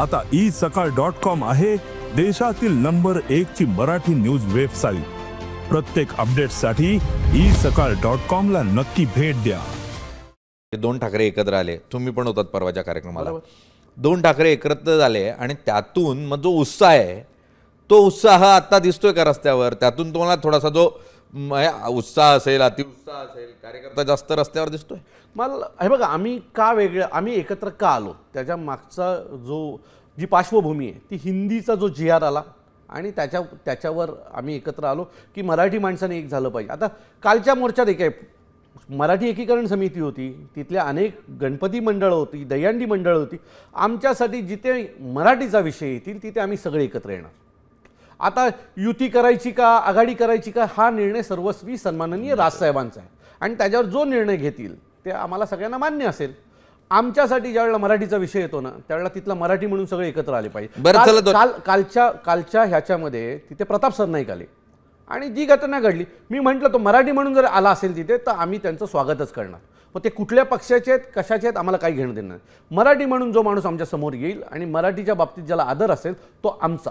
आता ई सकाळ dot com आहे देशातील नंबर एक ची मराठी न्यूज वेबसाईट. प्रत्येक अपडेटसाठी ई सकाळ डॉट कॉम ला नक्की भेट द्या. हे दोन ठाकरे एकत्र आले. तुम्ही पण होतात परवाच्या कार्यक्रमाला. दोन ठाकरे एकत्र झाले आणि त्यातून मग जो उत्साह आहे तो उत्साह आता दिसतोय का रस्त्यावर? त्यातून तुम्हाला थोडासा जो उत्साह असेल अतिउत्साह असेल कार्यकर्ता जास्त रस्त्यावर दिसतोय? मला हे बघा आम्ही का वेगळं आम्ही एकत्र का आलो? त्याच्या मागचा जो जी पार्श्वभूमी आहे ती हिंदीचा जो जी आर आला आणि त्याच्या त्याच्यावर आम्ही एकत्र आलो की मराठी माणसाने एक झालं पाहिजे. आता कालच्या मोर्चात एक आहे मराठी एकीकरण समिती होती तिथल्या अनेक गणपती मंडळं होती दह्यांडी मंडळं होती. आमच्यासाठी जिथे मराठीचा विषय येतील तिथे आम्ही सगळे एकत्र येणार. आता युती करायची का आघाडी करायची का हा निर्णय सर्वस्वी सन्माननीय राजसाहेबांचा आहे. आणि त्याच्यावर जो निर्णय घेतील ते आम्हाला सगळ्यांना मान्य असेल. आमच्यासाठी ज्यावेळेला मराठीचा विषय येतो ना त्यावेळेला तिथला मराठी म्हणून सगळे एकत्र आले पाहिजे. काल- कालच्या कालच्या ह्याच्यामध्ये तिथे प्रताप सरनाईक आले. आणि जी घटना घडली मी म्हटलं तो मराठी म्हणून जर आला असेल तिथे तर आम्ही त्यांचं स्वागतच करणार. मग ते कुठल्या पक्षाचे आहेत कशाचे आहेत आम्हाला काही घेणं देणं नाही. मराठी म्हणून जो माणूस आमच्यासमोर येईल आणि मराठीच्या बाबतीत ज्याला आदर असेल तो आमचा